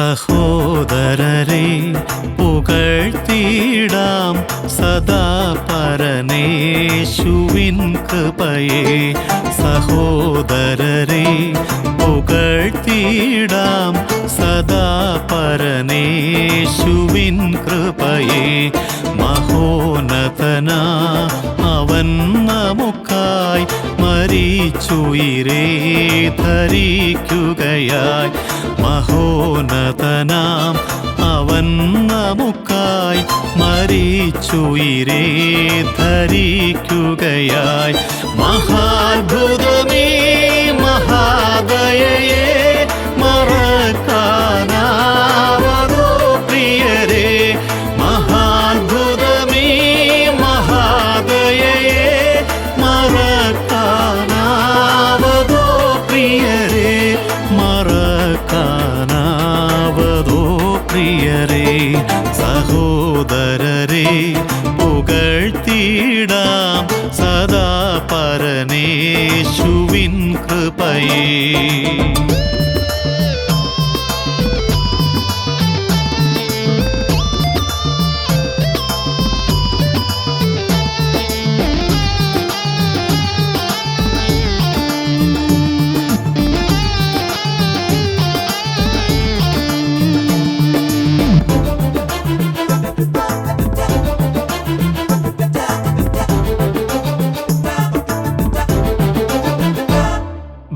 സഹോദരരെ പുകഴ്ത്തിയിടാം സദാ പരനേശുവിൻ കൃപയെ. സഹോദരരെ പുകഴ്ത്തിയിടാം സദാ പരനേശുവിൻ കൃപയെ. മഹോനതന അവൻ നമുക്കായി മരിച്ചുയിരേ ധരിക്കുകയായി. മഹോന്നതനാം അവൻ നമുക്കായി മരിച്ചുയിരേ ധരിക്കുകയായി. മഹാഭുതമേ മഹാദയയെ പ്രിയരേ സഹോദരരെ പുകഴ്ത്തിയിടാം സദാ പരനേശുവിൻ കൃപയേ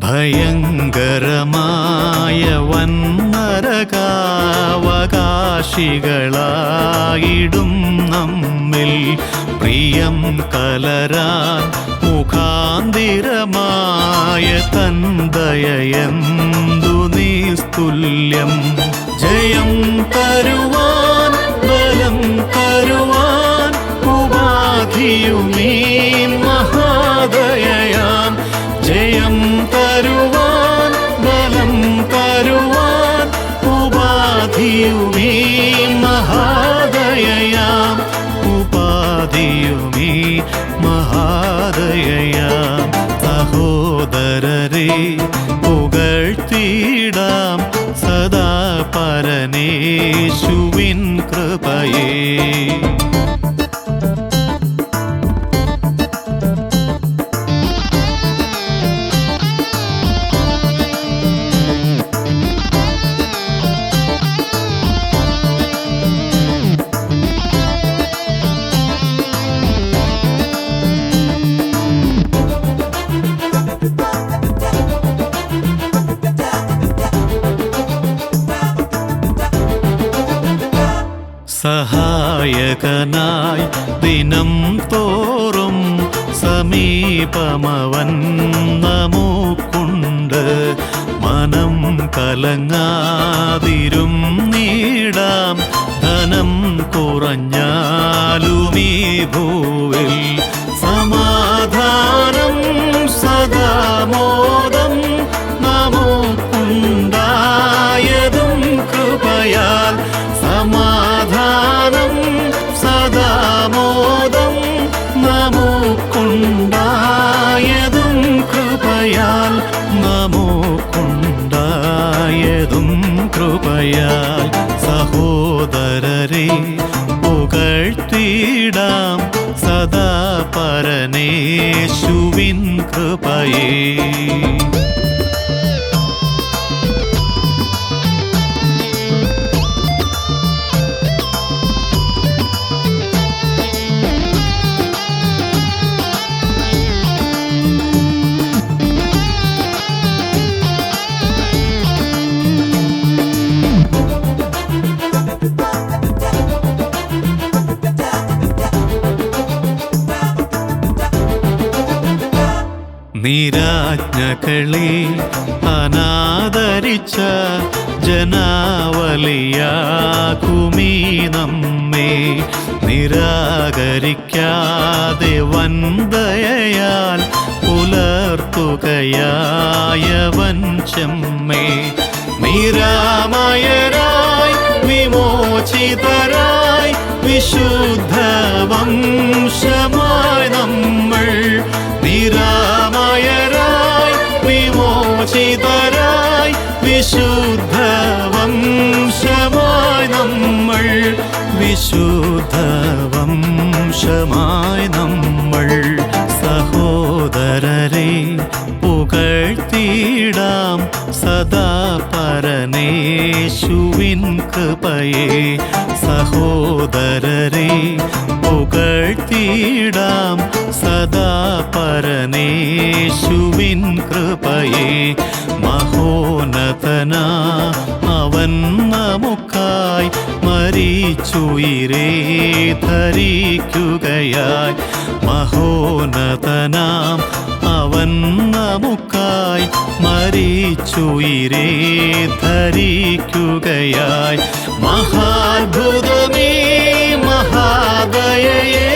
ഭയങ്കരമായ വന്നരകാവകാശികളായിടും നമ്മിൽ. പ്രിയം കലരാൻ മുഖാന്തിരമായ തന്തയന്തു നിസ്തുല്യം. ജയം തരുവാൻ ബലം തരുവാൻ ഉപാധിയുമീ പരനേശുവിൻ കൃപയേ. സഹായകനായി ദിനം തോറും സമീപമവൻ നമുക്കുണ്ട്. മനം കലങ്ങാതിരും നീടാം ധനം കുറഞ്ഞാലുമീ ഭൂവിൽ നമുക്കുണ്ടായതും കൃപയാൽ. നമുക്കുണ്ടായതും കൃപയാൽ. സഹോദരരെ പുകഴ്ത്തിയിടാം. സദാ പരനേശുവിൻ കൃപയേ. നിരാജ്ഞകളെ അനാദരിച്ച ജനാവലിയാകുമീ നമ്മെ. നിരാകരിക്കാതെ വന്ദയാൽ പുലർത്തുകയായവൻ ചെമ്മേ. നിരാമയരായി വിമോചിതരായി വിശുദ്ധ വംശമായി വിമോചിതരായി വിശുദ്ധ വംശമായി വിശുദ്ധ വംശമായി നമ്മൾ സഹോദരരെ പുകഴ്ത്തിയിടാം സദാ പരനേശുവിൻ കൃപയെ. സഹോദരരെ പുകഴ്ത്തിയിടാം സദാ പരനേശുവിൻ കൃപയെ മഹോന്നതന അവൻ നമുക്കായി മരിച്ചുയിരേ ധരിക്കുകയായി മഹോന്നതനാം അവൻ നമുക്കായി മരിച്ചുയിരേ ധരിക്കുകയായി മഹാത്ഭുതമേ മഹാദയയെ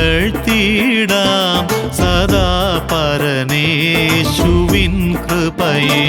പുകഴ്ത്തിയിടാം സദാ പരനേശുവിൻ കൃപയേ.